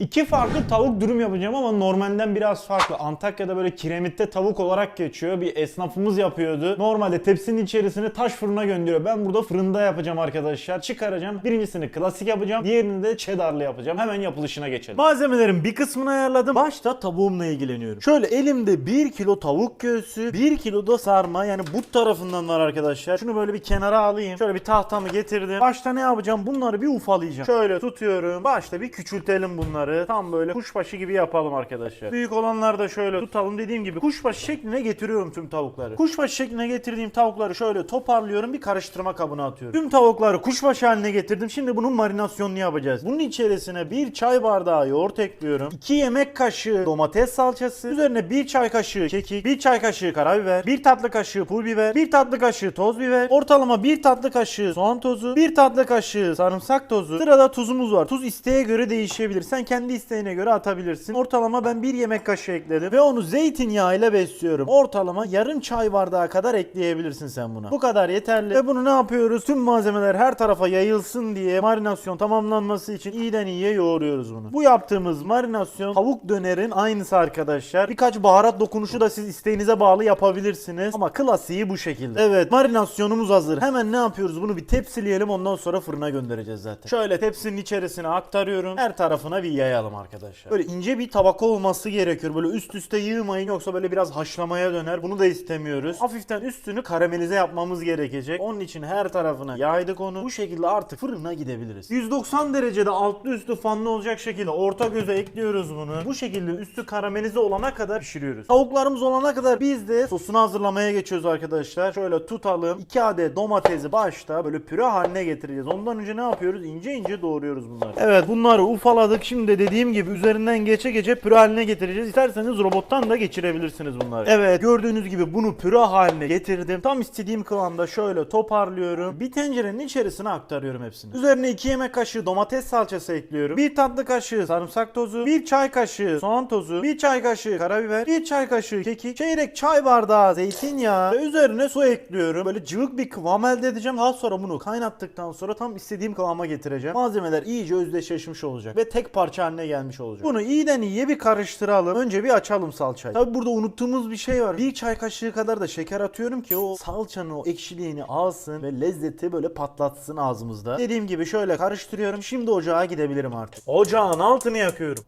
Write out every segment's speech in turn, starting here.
İki farklı tavuk dürüm yapacağım ama normalden biraz farklı. Antakya'da böyle kiremitte tavuk olarak geçiyor. Bir esnafımız yapıyordu. Normalde tepsinin içerisine taş fırına gönderiyor. Ben burada fırında yapacağım arkadaşlar. Çıkaracağım. Birincisini klasik yapacağım. Diğerini de cheddarlı yapacağım. Hemen yapılışına geçelim. Malzemelerin bir kısmını ayarladım. Başta tavuğumla ilgileniyorum. Şöyle elimde 1 kilo tavuk göğsü, 1 kilo da sarma yani but tarafından var arkadaşlar. Şunu böyle bir kenara alayım. Şöyle bir tahtamı getirdim. Başta ne yapacağım? Bunları bir ufalayacağım. Şöyle tutuyorum. Başta bir küçültelim bunları. Tam böyle kuşbaşı gibi yapalım arkadaşlar. Büyük olanları da şöyle tutalım. Dediğim gibi kuşbaşı şekline getiriyorum tüm tavukları. Kuşbaşı şekline getirdiğim tavukları şöyle toparlıyorum. Bir karıştırma kabına atıyorum. Tüm tavukları kuşbaşı haline getirdim. Şimdi bunun marinasyonunu yapacağız. Bunun içerisine bir çay bardağı yoğurt ekliyorum. 2 yemek kaşığı domates salçası. Üzerine bir çay kaşığı kekik, bir çay kaşığı karabiber, bir tatlı kaşığı pul biber, bir tatlı kaşığı toz biber, ortalama bir tatlı kaşığı soğan tozu, bir tatlı kaşığı sarımsak tozu. Sırada tuzumuz var. Tuz isteğe göre değişebilir. Sen kendi isteğine göre atabilirsin. Ortalama ben bir yemek kaşığı ekledim ve onu zeytinyağı ile besliyorum. Ortalama yarım çay bardağı kadar ekleyebilirsin sen buna. Bu kadar yeterli. Ve bunu ne yapıyoruz? Tüm malzemeler her tarafa yayılsın diye marinasyon tamamlanması için iyiden iyiye yoğuruyoruz bunu. Bu yaptığımız marinasyon tavuk dönerin aynısı arkadaşlar. Birkaç baharat dokunuşu da siz isteğinize bağlı yapabilirsiniz. Ama klasiği bu şekilde. Evet marinasyonumuz hazır. Hemen ne yapıyoruz? Bunu bir tepsileyelim ondan sonra fırına göndereceğiz zaten. Şöyle tepsinin içerisine aktarıyorum. Her tarafına bir yayalım arkadaşlar. Böyle ince bir tabaka olması gerekiyor. Böyle üst üste yığmayın yoksa böyle biraz haşlamaya döner. Bunu da istemiyoruz. Hafiften üstünü karamelize yapmamız gerekecek. Onun için her tarafına yaydık onu. Bu şekilde artık fırına gidebiliriz. 190 derecede altlı üstü fanlı olacak şekilde orta göze ekliyoruz bunu. Bu şekilde üstü karamelize olana kadar pişiriyoruz. Tavuklarımız olana kadar biz de sosunu hazırlamaya geçiyoruz arkadaşlar. Şöyle tutalım. 2 adet domatesi başta böyle püre haline getireceğiz. Ondan önce ne yapıyoruz? İnce ince doğruyoruz bunları. Evet bunları ufaladık. Şimdi dediğim gibi üzerinden geçe geçe püre haline getireceğiz. İsterseniz robottan da geçirebilirsiniz bunları. Evet gördüğünüz gibi bunu püre haline getirdim. Tam istediğim kıvamda şöyle toparlıyorum. Bir tencerenin içerisine aktarıyorum hepsini. Üzerine 2 yemek kaşığı domates salçası ekliyorum. 1 tatlı kaşığı sarımsak tozu, 1 çay kaşığı soğan tozu, 1 çay kaşığı karabiber, 1 çay kaşığı kekik, çeyrek çay bardağı zeytinyağı ve üzerine su ekliyorum. Böyle cıvık bir kıvam elde edeceğim. Daha sonra bunu kaynattıktan sonra tam istediğim kıvama getireceğim. Malzemeler iyice özdeşleşmiş olacak ve tek parça haline gelmiş olacak. Bunu iyiden iyiye bir karıştıralım. Önce bir açalım salçayı. Tabi burada unuttuğumuz bir şey var. Bir çay kaşığı kadar da şeker atıyorum ki o salçanın o ekşiliğini alsın ve lezzeti böyle patlatsın ağzımızda. Dediğim gibi şöyle karıştırıyorum. Şimdi ocağa gidebilirim artık. Ocağın altını yakıyorum.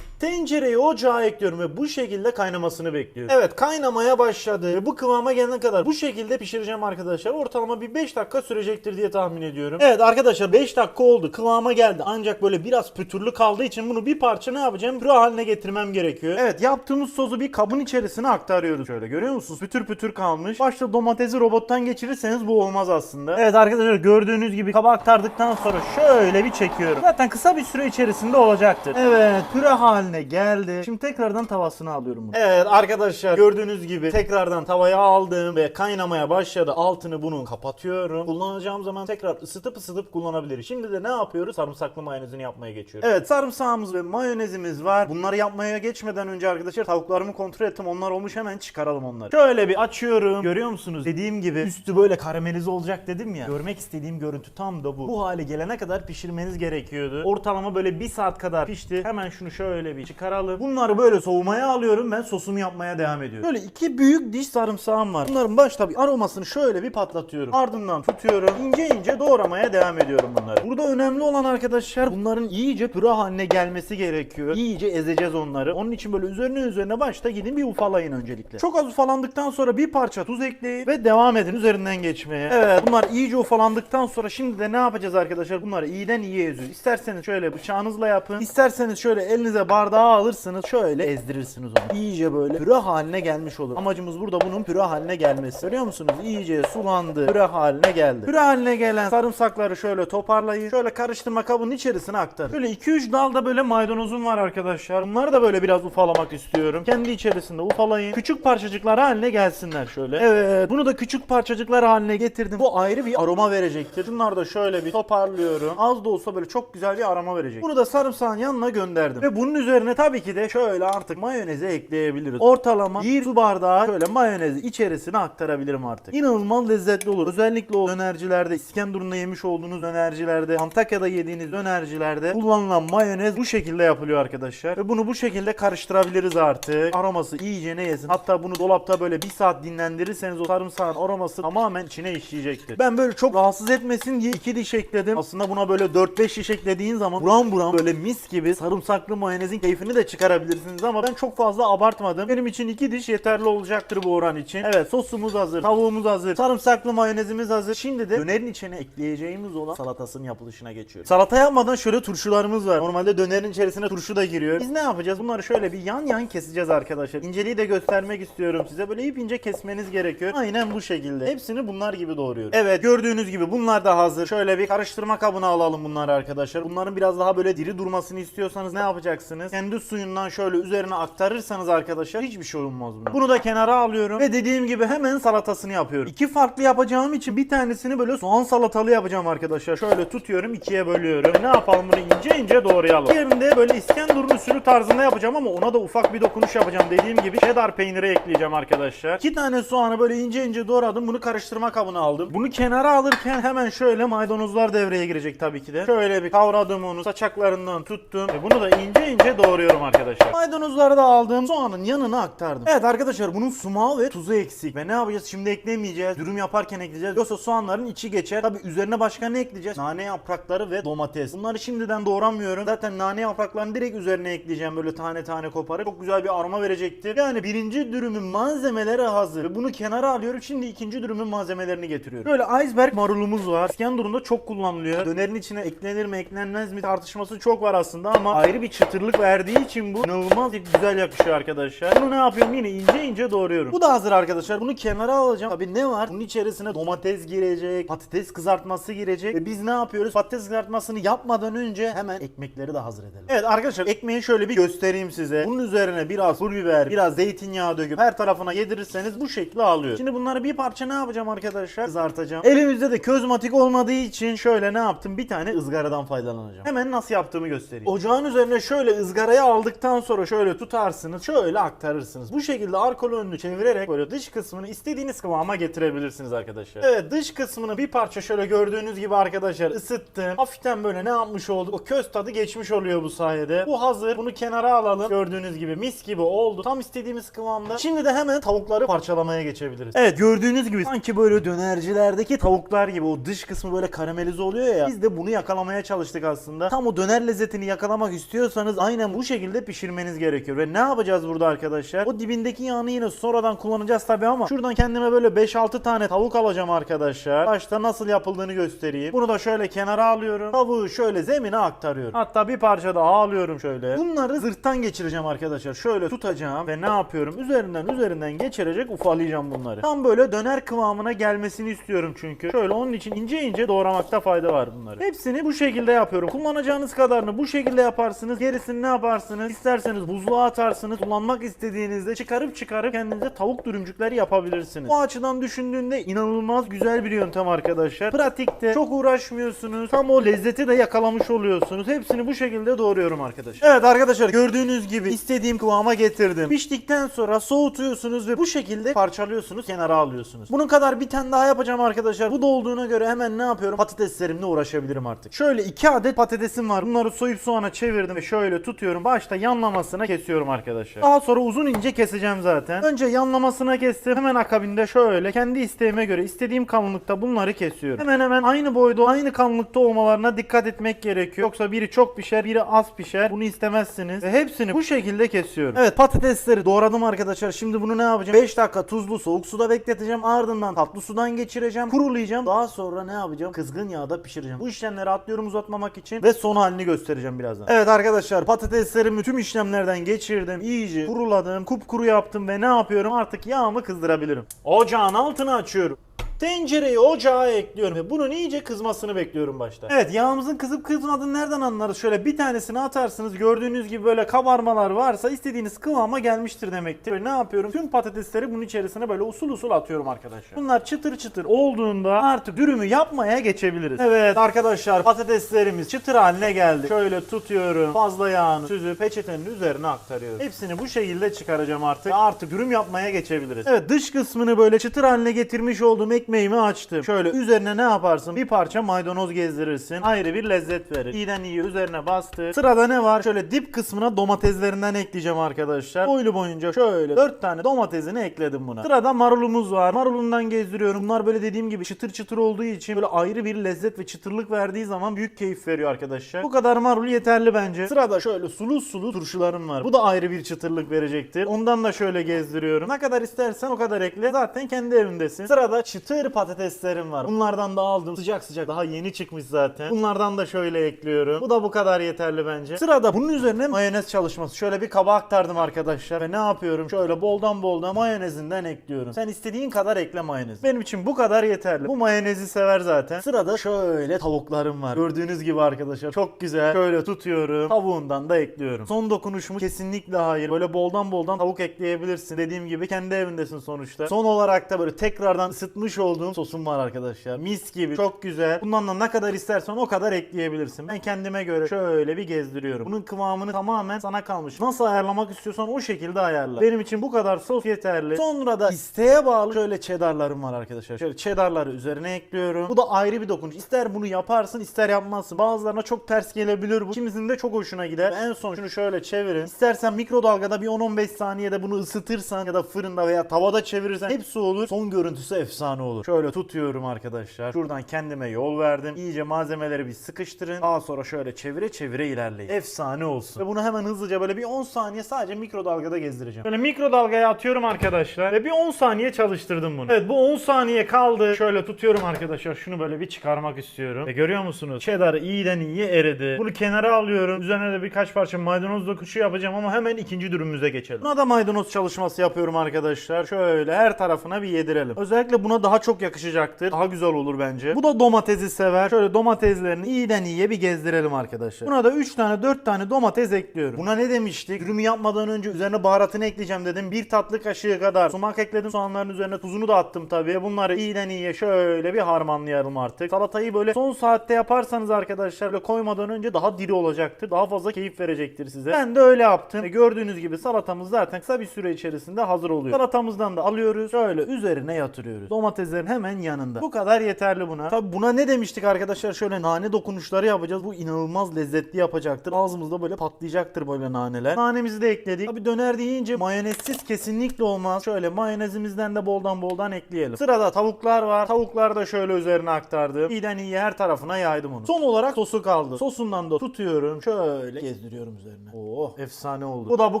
Tencereyi ocağa ekliyorum ve bu şekilde kaynamasını bekliyorum. Evet kaynamaya başladı ve bu kıvama gelene kadar bu şekilde pişireceğim arkadaşlar. Ortalama bir 5 dakika sürecektir diye tahmin ediyorum. Evet arkadaşlar 5 dakika oldu. Kıvama geldi. Ancak böyle biraz pütürlü kaldığı için bunu bir parça ne yapacağım? Püre haline getirmem gerekiyor. Evet yaptığımız sosu bir kabın içerisine aktarıyoruz. Şöyle görüyor musunuz? Pütür pütür kalmış. Başta domatesi robottan geçirirseniz bu olmaz aslında. Evet arkadaşlar gördüğünüz gibi kaba aktardıktan sonra şöyle bir çekiyorum. Zaten kısa bir süre içerisinde olacaktır. Evet püre haline geldi. Şimdi tekrardan tavasını alıyorum bunu. Evet arkadaşlar gördüğünüz gibi tekrardan tavaya aldım ve kaynamaya başladı. Altını bunu kapatıyorum. Kullanacağım zaman tekrar ısıtıp ısıtıp kullanabiliriz. Şimdi de ne yapıyoruz? Sarımsaklı mayonezini yapmaya geçiyoruz. Evet sarımsağımız ve mayonezimiz var. Bunları yapmaya geçmeden önce arkadaşlar tavuklarımı kontrol ettim. Onlar olmuş hemen çıkaralım onları. Şöyle bir açıyorum. Görüyor musunuz? Dediğim gibi üstü böyle karamelize olacak dedim ya. Görmek istediğim görüntü tam da bu. Bu hale gelene kadar pişirmeniz gerekiyordu. Ortalama böyle bir saat kadar pişti. Hemen şunu şöyle bir çıkaralım. Bunları böyle soğumaya alıyorum. Ben sosumu yapmaya devam ediyorum. Böyle iki büyük diş sarımsağım var. Bunların başta bir aromasını şöyle bir patlatıyorum. Ardından tutuyorum. İnce ince doğramaya devam ediyorum bunları. Burada önemli olan arkadaşlar bunların iyice püre haline gelmesi gerekiyor. İyice ezeceğiz onları. Onun için böyle üzerine üzerine başta gidin bir ufalayın öncelikle. Çok az ufalandıktan sonra bir parça tuz ekleyin ve devam edin üzerinden geçmeye. Evet bunlar iyice ufalandıktan sonra şimdi de ne yapacağız arkadaşlar? Bunları iyiden iyiye eziyoruz. İsterseniz şöyle bıçağınızla yapın. İsterseniz şöyle elinize bardağı alırsınız şöyle ezdirirsiniz onu. İyice böyle püre haline gelmiş olur. Amacımız burada bunun püre haline gelmesi. Görüyor musunuz? İyice sulandı. Püre haline geldi. Püre haline gelen sarımsakları şöyle toparlayın. Şöyle karıştırma kabının içerisine aktarın. Böyle 2-3 dalda böyle maydanozum var arkadaşlar. Bunları da böyle biraz ufalamak istiyorum. Kendi içerisinde ufalayın. Küçük parçacıklar haline gelsinler şöyle. Evet. Bunu da küçük parçacıklar haline getirdim. Bu ayrı bir aroma verecektir. Bunları da şöyle bir toparlıyorum. Az da olsa böyle çok güzel bir aroma verecek. Bunu da sarımsağın yanına gönderdim. Ve bunun üzerine üzerine tabii ki de şöyle artık mayonezi ekleyebiliriz. Ortalama bir su bardağı şöyle mayonezi içerisine aktarabilirim artık. İnanılmaz lezzetli olur. Özellikle o dönercilerde, İskenderun'da yemiş olduğunuz dönercilerde, Antakya'da yediğiniz dönercilerde kullanılan mayonez bu şekilde yapılıyor arkadaşlar. Ve bunu bu şekilde karıştırabiliriz artık. Aroması iyice ne yesin. Hatta bunu dolapta böyle bir saat dinlendirirseniz o sarımsağın aroması tamamen içine işleyecektir. Ben böyle çok rahatsız etmesin diye iki diş ekledim. Aslında buna böyle 4-5 diş eklediğin zaman buram buram böyle mis gibi sarımsaklı mayonezin keyfini de çıkarabilirsiniz ama ben çok fazla abartmadım. Benim için iki diş yeterli olacaktır bu oran için. Evet sosumuz hazır, tavuğumuz hazır, sarımsaklı mayonezimiz hazır. Şimdi de dönerin içine ekleyeceğimiz olan salatasının yapılışına geçiyoruz. Salata yapmadan şöyle turşularımız var. Normalde dönerin içerisine turşu da giriyor. Biz ne yapacağız? Bunları şöyle bir yan yan keseceğiz arkadaşlar. İnceliği de göstermek istiyorum size. Böyle ip ince kesmeniz gerekiyor. Aynen bu şekilde. Hepsini bunlar gibi doğruyoruz. Evet gördüğünüz gibi bunlar da hazır. Şöyle bir karıştırma kabına alalım bunları arkadaşlar. Bunların biraz daha böyle diri durmasını istiyorsanız ne yapacaksınız? Kendi suyundan şöyle üzerine aktarırsanız arkadaşlar hiçbir şey olmaz buna. Bunu da kenara alıyorum ve dediğim gibi hemen salatasını yapıyorum. İki farklı yapacağım için bir tanesini böyle soğan salatalı yapacağım arkadaşlar. Şöyle tutuyorum ikiye bölüyorum. Ne yapalım bunu ince ince doğrayalım. Diğerini de böyle İskenderun usulü tarzında yapacağım ama ona da ufak bir dokunuş yapacağım. Dediğim gibi cheddar peyniri ekleyeceğim arkadaşlar. İki tane soğanı böyle ince ince doğradım. Bunu karıştırma kabına aldım. Bunu kenara alırken hemen şöyle maydanozlar devreye girecek tabii ki de. Şöyle bir kavradım onu. Saçaklarından tuttum. Ve bunu da ince ince doğruyorum arkadaşlar. Maydanozları da aldım. Soğanın yanına aktardım. Evet arkadaşlar bunun sumağı ve tuzu eksik. Ve ne yapacağız? Şimdi eklemeyeceğiz. Dürüm yaparken ekleyeceğiz. Yoksa soğanların içi geçer. Tabii üzerine başka ne ekleyeceğiz? Nane yaprakları ve domates. Bunları şimdiden doğramıyorum. Zaten nane yapraklarını direkt üzerine ekleyeceğim. Böyle tane tane koparıp. Çok güzel bir aroma verecektir. Yani birinci dürümün malzemeleri hazır. Ve bunu kenara alıyorum. Şimdi ikinci dürümün malzemelerini getiriyorum. Böyle iceberg marulumuz var. İskenderun'da çok kullanılıyor. Dönerin içine eklenir mi eklenmez mi tartışması çok var aslında ama ayrı bir çıtırlık verdiği için bu inanılmaz güzel yakışıyor arkadaşlar. Bunu ne yapıyorum? Yine ince ince doğruyorum. Bu da hazır arkadaşlar. Bunu kenara alacağım. Tabii ne var? Bunun içerisine domates girecek, patates kızartması girecek ve biz ne yapıyoruz? Patates kızartmasını yapmadan önce hemen ekmekleri de hazır edelim. Evet arkadaşlar ekmeği şöyle bir göstereyim size. Bunun üzerine biraz pul biber, biraz zeytinyağı döküp her tarafına yedirirseniz bu şekli alıyor. Şimdi bunları bir parça ne yapacağım arkadaşlar? Kızartacağım. Elimizde de közmatik olmadığı için şöyle ne yaptım? Bir tane ızgaradan faydalanacağım. Hemen nasıl yaptığımı göstereyim. Ocağın üzerine şöyle ızgarayı aldıktan sonra şöyle tutarsınız. Şöyle aktarırsınız. Bu şekilde arka önünü çevirerek böyle dış kısmını istediğiniz kıvama getirebilirsiniz arkadaşlar. Evet dış kısmını bir parça şöyle gördüğünüz gibi arkadaşlar ısıttım. Hafiften böyle ne yapmış olduk? O köz tadı geçmiş oluyor bu sayede. Bu hazır. Bunu kenara alalım. Gördüğünüz gibi mis gibi oldu. Tam istediğimiz kıvamda. Şimdi de hemen tavukları parçalamaya geçebiliriz. Evet gördüğünüz gibi sanki böyle dönercilerdeki tavuklar gibi o dış kısmı böyle karamelize oluyor ya. Biz de bunu yakalamaya çalıştık aslında. Tam o döner lezzetini yakalamak istiyorsanız aynen bu şekilde pişirmeniz gerekiyor. Ve ne yapacağız burada arkadaşlar? O dibindeki yağını yine sonradan kullanacağız tabii ama şuradan kendime böyle 5-6 tane tavuk alacağım arkadaşlar. Başta nasıl yapıldığını göstereyim. Bunu da şöyle kenara alıyorum. Tavuğu şöyle zemine aktarıyorum. Hatta bir parça daha alıyorum şöyle. Bunları zırttan geçireceğim arkadaşlar. Şöyle tutacağım ve ne yapıyorum? Üzerinden üzerinden geçirecek ufalayacağım bunları. Tam böyle döner kıvamına gelmesini istiyorum çünkü. Şöyle onun için ince ince doğramakta fayda var bunları. Hepsini bu şekilde yapıyorum. Kullanacağınız kadarını bu şekilde yaparsınız. Gerisini ne yaparsınız? İsterseniz buzluğa atarsınız. Kullanmak istediğinizde çıkarıp çıkarıp kendinize tavuk dürümcükleri yapabilirsiniz. Bu açıdan düşündüğünde inanılmaz güzel bir yöntem arkadaşlar. Pratikte çok uğraşmıyorsunuz. Tam o lezzeti de yakalamış oluyorsunuz. Hepsini bu şekilde doğruyorum arkadaşlar. Evet arkadaşlar gördüğünüz gibi istediğim kıvama getirdim. Piştikten sonra soğutuyorsunuz ve bu şekilde parçalıyorsunuz, kenara alıyorsunuz. Bunun kadar bir tane daha yapacağım arkadaşlar. Bu da olduğuna göre hemen ne yapıyorum? Patateslerimle uğraşabilirim artık. Şöyle iki adet patatesim var. Bunları soyup soğana çevirdim ve şöyle tutuyorum. Başta yanlamasına kesiyorum arkadaşlar. Daha sonra uzun ince keseceğim zaten. Önce yanlamasına kestim. Hemen akabinde şöyle kendi isteğime göre istediğim kalınlıkta bunları kesiyorum. Hemen hemen aynı boyda, aynı kalınlıkta olmalarına dikkat etmek gerekiyor. Yoksa biri çok pişer, biri az pişer. Bunu istemezsiniz. Ve hepsini bu şekilde kesiyorum. Evet patatesleri doğradım arkadaşlar. Şimdi bunu ne yapacağım? 5 dakika tuzlu soğuk suda bekleteceğim. Ardından tatlı sudan geçireceğim. Kurulayacağım. Daha sonra ne yapacağım? Kızgın yağda pişireceğim. Bu işlemleri atlıyorum uzatmamak için ve son halini göstereceğim birazdan. Evet arkadaşlar patateslerimi tüm işlemlerden geçirdim. İyice kuruladım. Kupkuru yaptım ve ne yapıyorum? Artık yağımı kızdırabilirim. Ocağın altını açıyorum. Tencereyi ocağa ekliyorum ve bunun iyice kızmasını bekliyorum başta. Evet yağımızın kızıp kızmadığını nereden anlarız? Şöyle bir tanesini atarsınız gördüğünüz gibi böyle kabarmalar varsa istediğiniz kıvama gelmiştir demektir. Böyle ne yapıyorum? Tüm patatesleri bunun içerisine böyle usul usul atıyorum arkadaşlar. Bunlar çıtır çıtır olduğunda artık dürümü yapmaya geçebiliriz. Evet arkadaşlar patateslerimiz çıtır haline geldi. Şöyle tutuyorum. Fazla yağını süzüp peçetenin üzerine aktarıyorum. Hepsini bu şekilde çıkaracağım artık. Artık dürüm yapmaya geçebiliriz. Evet dış kısmını böyle çıtır haline getirmiş olduğum ekmeğimi açtım. Şöyle üzerine ne yaparsın? Bir parça maydanoz gezdirirsin. Ayrı bir lezzet verir. İyiden iyi üzerine bastı. Sırada ne var? Şöyle dip kısmına domateslerinden ekleyeceğim arkadaşlar. Boylu boyunca şöyle 4 tane domatesini ekledim buna. Sırada marulumuz var. Marulundan gezdiriyorum. Bunlar böyle dediğim gibi çıtır çıtır olduğu için böyle ayrı bir lezzet ve çıtırlık verdiği zaman büyük keyif veriyor arkadaşlar. Bu kadar marul yeterli bence. Sırada şöyle sulu sulu turşularım var. Bu da ayrı bir çıtırlık verecektir. Ondan da şöyle gezdiriyorum. Ne kadar istersen o kadar ekle. Zaten kendi evindesin. Sırada çıtır patateslerim var. Bunlardan da aldım. Sıcak sıcak daha yeni çıkmış zaten. Bunlardan da şöyle ekliyorum. Bu da bu kadar yeterli bence. Sırada bunun üzerine mayonez çalışması. Şöyle bir kaba aktardım arkadaşlar. Ve ne yapıyorum? Şöyle boldan boldan mayonezinden ekliyorum. Sen istediğin kadar ekle mayonez. Benim için bu kadar yeterli. Bu mayonezi sever zaten. Sırada şöyle tavuklarım var. Gördüğünüz gibi arkadaşlar çok güzel. Şöyle tutuyorum. Tavuğundan da ekliyorum. Son dokunuşumu kesinlikle hayır. Böyle boldan boldan tavuk ekleyebilirsin. Dediğim gibi kendi evindesin sonuçta. Son olarak da böyle tekrardan ısıtmış olduğum sosum var arkadaşlar. Mis gibi. Çok güzel. Bundan da ne kadar istersen o kadar ekleyebilirsin. Ben kendime göre şöyle bir gezdiriyorum. Bunun kıvamını tamamen sana kalmış. Nasıl ayarlamak istiyorsan o şekilde ayarla. Benim için bu kadar sos yeterli. Sonra da isteğe bağlı şöyle cheddarlarım var arkadaşlar. Şöyle cheddarları üzerine ekliyorum. Bu da ayrı bir dokunuş. İster bunu yaparsın ister yapmazsın. Bazılarına çok ters gelebilir bu. Kimisinin de çok hoşuna gider. En son şunu şöyle çevirin. İstersen mikrodalgada bir 10-15 saniyede bunu ısıtırsan ya da fırında veya tavada çevirirsen hepsi olur. Son görüntüsü efsane olur. Şöyle tutuyorum arkadaşlar. Şuradan kendime yol verdim. İyice malzemeleri bir sıkıştırın. Daha sonra şöyle çevire çevire ilerleyin. Efsane olsun. Ve bunu hemen hızlıca böyle bir 10 saniye sadece mikrodalgada gezdireceğim. Böyle mikrodalgaya atıyorum arkadaşlar. Ve bir 10 saniye çalıştırdım bunu. Evet bu 10 saniye kaldı. Şöyle tutuyorum arkadaşlar. Şunu böyle bir çıkarmak istiyorum. Ve görüyor musunuz? Cheddar iyiden iyiye eridi. Bunu kenara alıyorum. Üzerine de birkaç parça maydanoz dokuşu yapacağım ama hemen ikinci dürümümüze geçelim. Buna da maydanoz çalışması yapıyorum arkadaşlar. Şöyle her tarafına bir yedirelim. Özellikle buna daha çok yakışacaktır. Daha güzel olur bence. Bu da domatesi sever. Şöyle domateslerini iyiden iyiye bir gezdirelim arkadaşlar. Buna da 3 tane 4 tane domates ekliyorum. Buna ne demiştik? Dürümü yapmadan önce üzerine baharatını ekleyeceğim dedim. Bir tatlı kaşığı kadar sumak ekledim. Soğanların üzerine tuzunu da attım tabii. Bunları iyiden iyiye şöyle bir harmanlayalım artık. Salatayı böyle son saatte yaparsanız arkadaşlar böyle koymadan önce daha diri olacaktır. Daha fazla keyif verecektir size. Ben de öyle yaptım. Ve gördüğünüz gibi salatamız zaten kısa bir süre içerisinde hazır oluyor. Salatamızdan da alıyoruz. Şöyle üzerine yatırıyoruz. Domateslerin hemen yanında. Bu kadar yeterli buna. Tabi buna ne demiştik arkadaşlar? Şöyle nane dokunuşları yapacağız. Bu inanılmaz lezzetli yapacaktır. Ağzımızda böyle patlayacaktır böyle naneler. Nanemizi de ekledik. Tabi döner deyince mayonezsiz kesinlikle olmaz. Şöyle mayonezimizden de boldan boldan ekleyelim. Sırada tavuklar var. Tavukları da şöyle üzerine aktardım. İyiden iyiye her tarafına yaydım onu. Son olarak sosu kaldı. Sosundan da tutuyorum. Şöyle gezdiriyorum üzerine. Oh efsane oldu. Bu da bu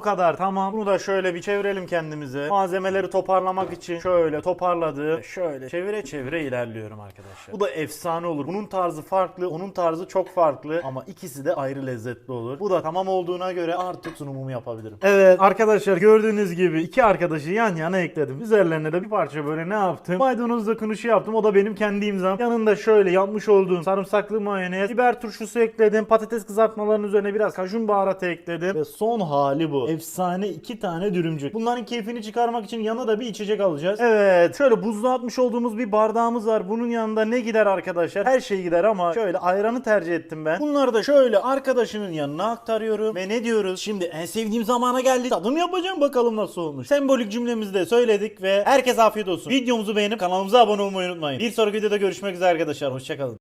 kadar. Tamam. Bunu da şöyle bir çevirelim kendimize. Malzemeleri toparlamak için şöyle toparladım. Şöyle çevire çevire ilerliyorum arkadaşlar. Bu da efsane olur. Bunun tarzı farklı. Onun tarzı çok farklı. Ama ikisi de ayrı lezzetli olur. Bu da tamam olduğuna göre artık sunumumu yapabilirim. Evet arkadaşlar gördüğünüz gibi iki arkadaşı yan yana ekledim. Üzerlerine de bir parça böyle ne yaptım? Maydanoz dokunuşu yaptım. O da benim kendi imzam. Yanında şöyle yapmış olduğum sarımsaklı mayonez, biber turşusu ekledim. Patates kızartmalarının üzerine biraz kajun baharatı ekledim. Ve son hali bu. Efsane iki tane dürümcük. Bunların keyfini çıkarmak için yanına da bir içecek alacağız. Evet şöyle buzluğa atmış olduğumuz bir bardağımız var. Bunun yanında ne gider arkadaşlar? Her şey gider ama şöyle ayranı tercih ettim ben. Bunları da şöyle arkadaşının yanına aktarıyorum. Ve ne diyoruz? Şimdi en sevdiğim zamana geldi. Tadım yapacağım bakalım nasıl olmuş. Sembolik cümlemizi de söyledik ve herkes afiyet olsun. Videomuzu beğenip kanalımıza abone olmayı unutmayın. Bir sonraki videoda görüşmek üzere arkadaşlar. Hoşçakalın.